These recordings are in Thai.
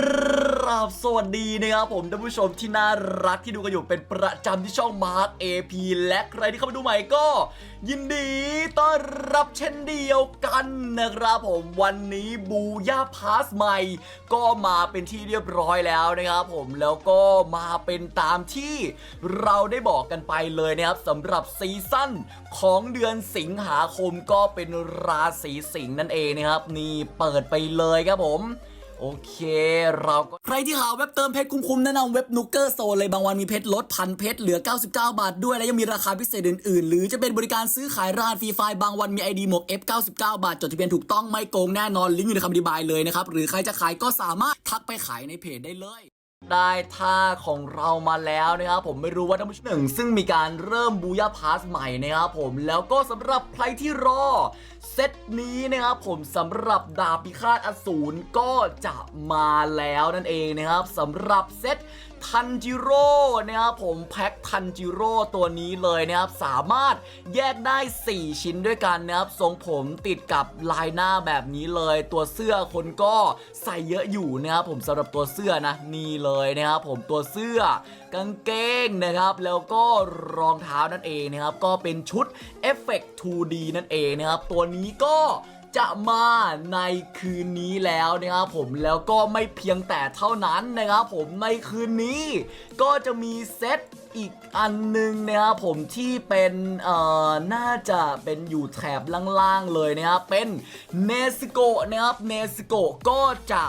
ครับสวัสดีนะครับผมท่านผู้ชมที่น่ารักที่ดูกันอยู่เป็นประจำที่ช่อง Mark AP และใครที่เข้ามาดูใหม่ก็ ยินดีต้อนรับเช่นเดียวกันนะครับผมวันนี้บูย่าพาสใหม่ ก็มาเป็นที่เรียบร้อยแล้วนะครับผมแล้วก็มาเป็นตามที่เราได้บอกกันไปเลยนะครับสำหรับซีซั่นของเดือนสิงหาคมก็เป็นราศีสิงห์นั่นเองนะครับนี่เปิดไปเลยครับผม โอเค เราก็ใครที่หาเว็บเติมเพชรคุ้มๆ แนะนำเว็บนุกเกอร์โซเลยบางวันมีเพชรลดพันเพชรเหลือ 99 บาทด้วย และยังมีราคาพิเศษอื่นๆ หรือจะเป็นบริการซื้อขายรหัสฟรีไฟล์บางวันมี ID หมวก F99 บาท จดทะเบียนถูกต้องไม่โกงแน่นอนลิงก์อยู่ในคำอธิบายเลยนะครับ หรือใครจะขายก็สามารถทักไปขายในเพจได้เลย ได้ท่าของเรามาแล้วนะครับผมไม่รู้ว่าท่านผู้ชมหนึ่งซึ่งมีการเริ่มบูย่าพาสใหม่นะครับผมแล้วก็สำหรับใครที่รอเซตนี้นะครับผมสำหรับดาบพิฆาตอสูรก็จะมาแล้วนั่นเองนะครับสำหรับเซต ทันจิโร่นะครับผมแพ็คทันจิโร่ตัวนี้เลยนะครับสามารถแยกได้ 4 ชิ้นด้วยกันนะครับทรงผมติดกับลายหน้าแบบนี้เลย ตัวเสื้อคนก็ใส่เยอะอยู่นะครับผมสำหรับตัวเสื้อนะนี่เลยนะครับผมตัวเสื้อกางเกงนะครับ แล้วก็รองเท้านั่นเองนะครับก็เป็นชุดเอฟเฟกต์ 2D นั่นเองนะครับตัวนี้ก็ จะมาในคืนนี้แล้วนะครับผมแล้วก็ไม่เพียงแต่เท่านั้นนะครับผมในคืนนี้ ก็จะมีเซตอีกอันหนึงนะครับผมที่เป็นเอ่อน่าจะเป็นอยู่แถบล่างๆเลยนะครับเป็นเนสโกนะครับเนสโกก็จะ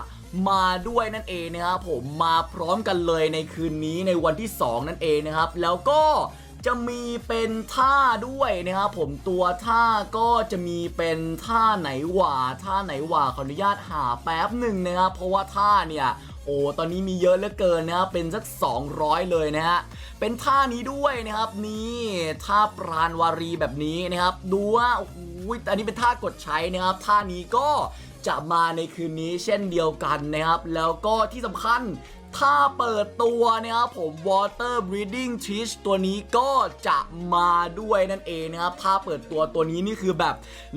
มาด้วยนั่นเองนะครับผมมาพร้อมกันเลยในคืนนี้ในวันที่ 2 นั่นเองนะครับ แล้วก็ จะมีเป็นท่าด้วยนะครับผมตัวท่าก็จะมีเป็นท่าไหนหว่าท่าไหนหว่าขออนุญาตหาแป๊บหนึ่งนะครับเพราะว่าท่าเนี่ยโอ้ตอนนี้มีเยอะเหลือเกินนะครับเป็นสัก 200 เลยนะฮะเป็นท่านี้ด้วยนะครับนี่ท่าปราณวารีแบบนี้นะครับดูว่าโอ้โหอันนี้เป็นท่ากดใช้นะครับท่านี้ก็จะมาในคืนนี้เช่นเดียวกันนะครับ แล้วก็ที่สำคัญ ถ้าเปิดตัวนะครับผม Water Breathing Teach ตัวนี้ก็จะมาด้วยนั่นเองนะครับ ถ้าเปิดตัวตัวนี้นี่คือแบบ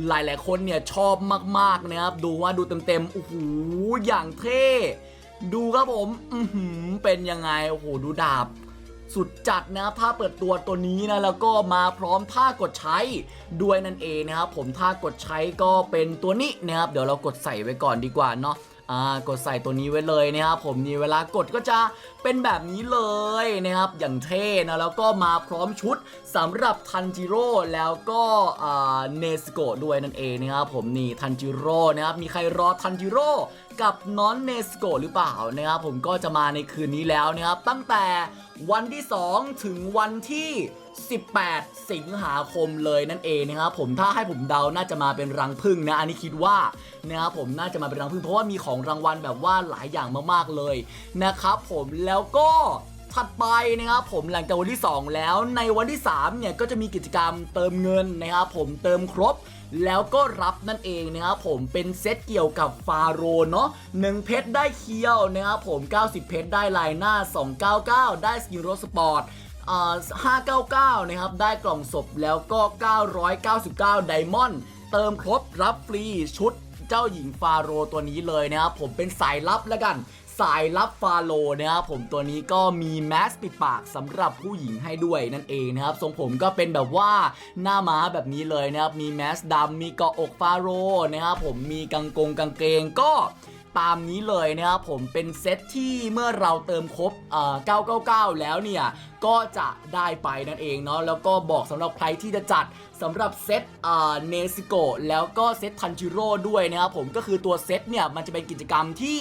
หลายๆ คนเนี่ยชอบมากๆนะครับ ดูว่าดูเต็มๆ โอ้โห อย่างเท่ ดูครับผม อือหือเป็นยังไง โอ้โห ดูดาบสุดจัดนะครับถ้าเปิดตัวตัวนี้นะแล้วก็มาพร้อมท่ากดใช้ด้วยนั่นเองนะครับผมท่ากดใช้ก็เป็นตัวนี้นะครับเดี๋ยวเรากดใส่ไว้ก่อนดีกว่าเนาะ อ่ากดใส่ตัวนี้ไว้เลยนะครับผมนี่เวลากดก็จะเป็นแบบนี้เลยนะครับอย่างเท่นะแล้วก็มาพร้อมชุดสำหรับทันจิโร่แล้วก็อ่าเนสโกด้วยนั่นเองนะครับผมนี่ทันจิโร่นะครับมีใครรอทันจิโร่กับน้อนเนสโกหรือเปล่านะครับผมก็จะมาในคืนนี้แล้วนะครับตั้งแต่วันที่ 2 ถึงวันที่ 18 สิงหาคมเลยนั่นเองนะครับผมถ้าให้ผมเดาน่าจะมาเป็นรังพึ่งนะ อันนี้คิดว่านะครับผมน่าจะมาเป็นรังพึ่งเพราะว่ามีของรางวัลแบบว่าหลายอย่างมากๆเลยนะครับผมแล้วก็ถัดไปนะครับผมหลังจากวันที่ 2 แล้วในวันที่3เนี่ยก็จะมีกิจกรรมเติมเงินนะครับผมเติมครบแล้วก็รับนั่นเองนะครับผมเป็นเซตเกี่ยวกับฟาโรเนาะ1เพชรได้เคียวนะครับผม 90 เพชรได้ลายหน้า 299 ได้สกินรถสปอร์ต 599 นะครับ ได้กล่องศพแล้วก็ 999 ไดมอนด์เติมครบรับฟรีชุดเจ้าหญิงฟาโรตัวนี้เลยนะครับ ผมเป็นสายลับแล้วกันสายลับฟาโรนะครับผมตัวนี้ก็มีแมสปิดปากสำหรับผู้หญิงให้ด้วยนั่นเองนะครับทรงผมก็เป็นแบบว่าหน้าม้าแบบนี้เลยนะครับ มีแมสดำมีเกาะอกฟาโรนะครับผมมีกางกงกางเกงก็ ตามนี้เลยนะครับผมเป็นเซตที่เมื่อเราเติมครบเอ่อ999 แล้วเนี่ย ก็จะได้ไปนั่นเองเนาะแล้วก็บอกสำหรับใครที่จะจัดสำหรับเซตเอ่อเนสโกแล้วก็เซตทันจิโร่ด้วยนะครับผมก็คือตัวเซตเนี่ย มันจะเป็นกิจกรรมที่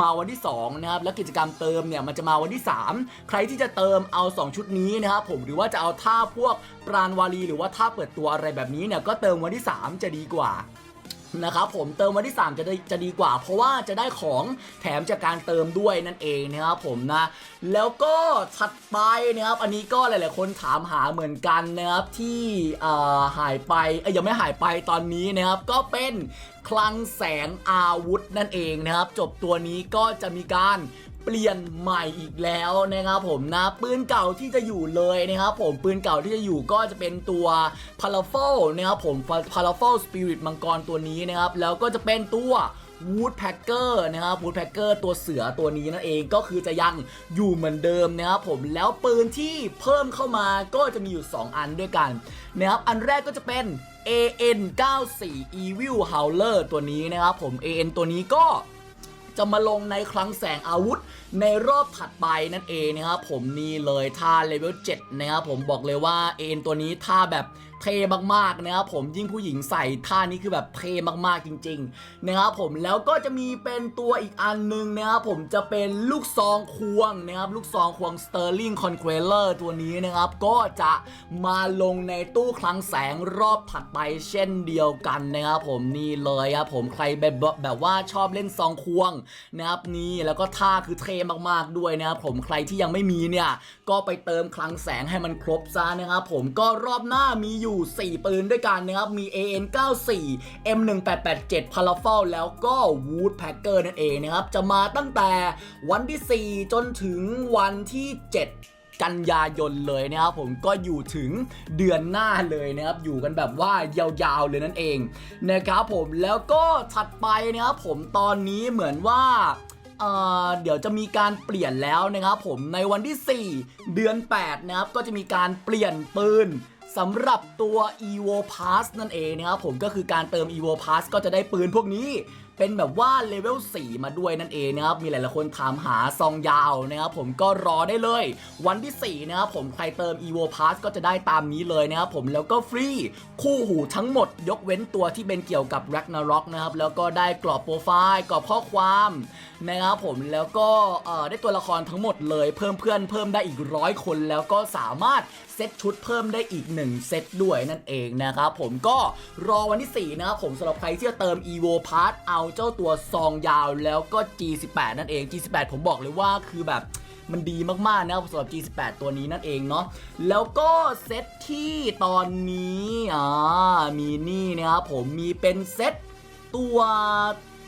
มาวันที่ 2 นะครับ แล้วกิจกรรมเติมเนี่ย มันจะมาวันที่ 3 ใครที่จะเติมเอา 2 ชุดนี้นะครับผมหรือว่าจะเอาท่าพวกปราณวารีหรือว่าท่าเปิดตัวอะไรแบบนี้เนี่ย ก็เติมวันที่ 3 จะดีกว่า นะครับผมเติมวันที่ 3 จะได้จะดีกว่า เพราะว่าจะได้ของแถมจากการเติมด้วยนั่นเองนะครับผมนะ แล้วก็ถัดไปนะครับอันนี้ก็หลาย ๆ คนถามหาเหมือนกันนะครับที่หายไปเอ้ยยังไม่หายไปตอนนี้นะครับก็เป็นคลังแสงอาวุธนั่นเองนะครับ จบตัวนี้ก็จะมีการ เปลี่ยนใหม่อีกแล้วนะครับผมนะปืนเก่าที่จะอยู่เลยนะครับผมปืนเก่าที่จะอยู่ก็จะเป็นตัว p a r a f o l นะครับผม p a r a f o l Spirit มังกรตัวนี้นะครับแล้วก็จะเป็นตัววูดแพคเกอร์นะครับวูดแพคเกอร์ตัวเสือตัวนี้นั่นเองก็คือจะยังอยู่เหมือนเดิมนะครับผมแล้วปืนที่เพิ่มเข้ามาก็จะมีอยู่ 2 อันด้วยกันนะครับอันแรกก็จะเป็น AN 94 Evil Howler ตัวนี้นะครับผม AN ตัวนี้ก็ จะมาลงในคลังแสงอาวุธ ในรอบถัดไปนั่นเองนะครับผมนี่เลยท่าเลเวล7นะครับผมบอกเลยว่าเอ็นตัวนี้ท่าแบบเท่มากๆนะครับผมยิ่งผู้หญิงใส่ท่านี้คือแบบเท่มากๆจริงๆนะครับผมแล้วก็จะมีเป็นตัวอีกอันหนึงนะครับผมจะเป็นลูกซองควงนะครับลูกซองควง Sterling Conqueror ตัวนี้นะครับก็จะมาลงในตู้คลังแสงรอบถัดไปเช่นเดียวกันนะครับผมนี่เลยครับผมใครแบบแบบว่าชอบเล่นซองควงนะครับนี่แล้วก็ท่าคือเท่มากๆด้วยนะครับผมใครที่ยังไม่มีเนี่ยก็ไปเติมคลังแสงให้มันครบซะนะครับผมก็รอบหน้ามีอยู่ 4 ปืนด้วยกันนะครับมี AN 94 M 1887 p a r a f a l แล้วก็ Wood Packer นั่นเองนะครับจะมาตั้งแต่วันที่ 4 จนถึงวันที่ 7กันยายนเลยนะครับผมก็อยู่ถึงเดือนหน้าเลยนะครับอยู่กันแบบว่ายาวๆเลยนั่นเองนะครับผมแล้วก็ถัดไปนะครับผมตอนนี้เหมือนว่า เเดี๋ยวจะมีการเปลี่ยนแล้วนะครับผมในวันที่ 4 เดือน 8 นะครับ ก็จะมีการเปลี่ยนปืนสำหรับตัว evo pass นั่นเองนะครับผมก็คือการเติม evo pass ก็จะได้ปืนพวกนี้ เป็นแบบว่าเลเวล4มาด้วยนั่นเองนะครับ มีหลายๆคนถามหาซองยาวนะครับผมก็รอได้เลย วันที่4นะครับผมใครเติม evo pass ก็จะได้ตามนี้เลยนะครับผมแล้วก็ฟรีคู่หูทั้งหมด ยกเว้นตัวที่เป็นเกี่ยวกับ Ragnarok นะครับแล้วก็ได้กรอบโปรไฟล์กรอบข้อความนะครับผมแล้วก็ได้ตัวละครทั้งหมดเลยเพิ่มเพื่อนเพิ่มได้อีกร้อยคนแล้วก็สามารถเซตชุดเพิ่มได้อีก 1 เซตด้วยนั่นเองนะครับผมก็รอวันที่4นะครับผมสำหรับใครที่จะเติม evo pass เอาเจ้าตัวซองยาวแล้วก็ g18 นั่นเอง g18 ผมบอกเลยว่าคือแบบมันดีมาก ๆ นะครับสำหรับ g18 ตัวนี้นั่นเองเนาะแล้วก็เซตที่ตอนนี้อ่ามีนี่นะครับผมมีเป็นเซตตัว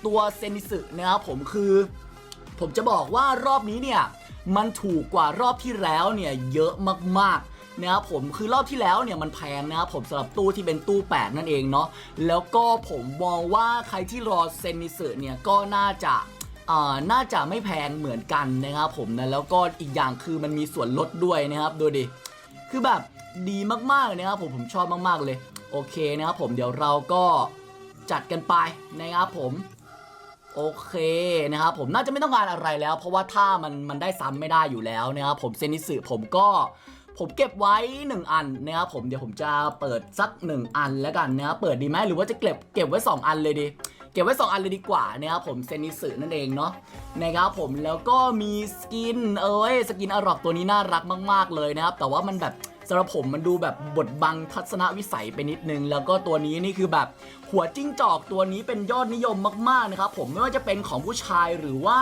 ตัวเซนิสึนะครับผมคือ ผมจะบอกว่ารอบนี้เนี่ย มันถูกกว่ารอบที่แล้วเนี่ย เยอะมากๆ นะครับผมคือรอบที่แล้วเนี่ยมันแพงนะครับผมสำหรับตู้ที่เป็นตู้แปดนั่นเองเนาะแล้วก็ผมมองว่าใครที่รอเซนนิสึเนี่ยก็น่าจะอ่าน่าจะไม่แพงเหมือนกันนะครับผมนะแล้วก็อีกอย่างคือมันมีส่วนลดด้วยนะครับดูดิคือแบบดีมากๆนะครับผมผมชอบมากๆเลย โอเคนะครับผมเดี๋ยวเราก็จัดกันไปนะครับผมโอเคนะครับผมน่าจะไม่ต้องการอะไรแล้ว เพราะว่าถ้ามันมันได้ซ้ำไม่ได้อยู่แล้วนะครับผมเซนิสึผมก็ ผมเก็บไว้ 1 อันนะครับผมเดี๋ยวผมจะเปิดสัก 1 อันแล้วกันนะครับเปิดดีไหมหรือว่าจะเก็บเก็บไว้ 2 อันเลยดีเก็บไว้ 2 อันเลยดีกว่านะครับผมเซนิสึนั่นเองเนาะนะครับผมแล้วก็มีสกินเอ้ยสกินอรอกตัวนี้น่ารักมาก ๆเลยนะครับแต่ว่ามันแบบ สำหรับผมมันดูแบบบดบังทัศนวิสัยไปนิดนึง แล้วก็ตัวนี้นี่คือแบบหัวจิ้งจอกตัวนี้เป็นยอดนิยมมากๆนะครับผมไม่ว่าจะเป็นของผู้ชายหรือว่า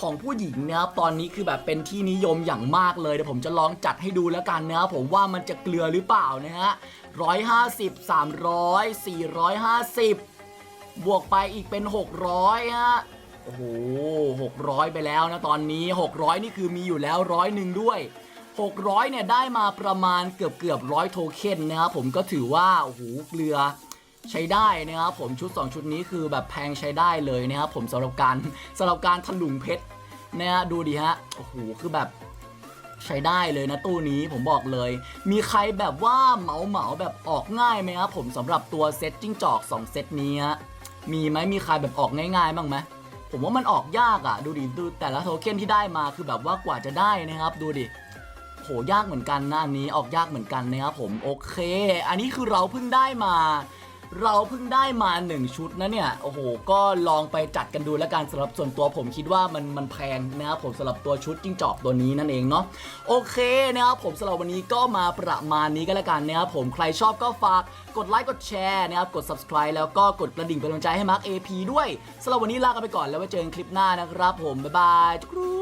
ของผู้หญิงนะครับตอนนี้คือแบบเป็นที่นิยมอย่างมากเลยเดี๋ยวผมจะลองจัดให้ดูแล้วกันนะครับผมว่ามันจะเกลือหรือเปล่านะฮะร้อยห้าสิบสามร้อยสี่ร้อยห้าสิบบวกไปอีกเป็น600ฮะโอ้โห600ไปแล้วนะตอนนี้600นี่คือมีอยู่แล้วร้อยหนึ่งด้วย 600เนี่ยได้มาประมาณเกือบเกือบร้อยโทเค็นนะครับผมก็ถือว่าโอ้โหเกลือใช้ได้นะครับผมชุด 2 ชุดนี้คือแบบแพงใช้ได้เลยนะครับผมสำหรับการสำหรับการถลุงเพชรนะฮะดูดิฮะโอ้โหคือแบบใช้ได้เลยนะตู้นี้ผมบอกเลย มีใครแบบว่าเหมาเหมาแบบออกง่ายไหมครับผมสำหรับตัวเซตจิ้งจอก 2 เซตนี้ฮะมีไหมมีใครแบบออกง่ายๆบ้างไหมผมว่ามันออกยากอะ่ะ ดูดิดูแต่ละโทเค็นที่ได้มาคือแบบว่ากว่าจะได้นะครับ ดูดิ โหยากเหมือนกันนะอันนี้ออกยากเหมือนกันนะครับผมโอเค อันนี้คือเราเพิ่งได้มา เราเพิ่งได้มา 1 ชุดนะเนี่ยโอ้โหก็ลองไปจัดกันดูแล้วกันสำหรับส่วนตัวผมคิดว่ามันมันแพงนะครับผมสำหรับตัวชุดจิ้งจอกตัวนี้นั่นเองเนาะโอเคนะครับผมสำหรับวันนี้ก็มาประมาณนี้ก็แล้วกันนะครับผมใครชอบก็ฝากกดไลค์กดแชร์นะครับกด subscribe แล้วก็กดกระดิ่งเป็นกำลังใจให้มาร์ค AP ด้วยสำหรับวันนี้ลากันไปก่อนแล้วไว้เจอกันคลิปหน้านะครับ ผมบ๊ายบายจุ๊กรู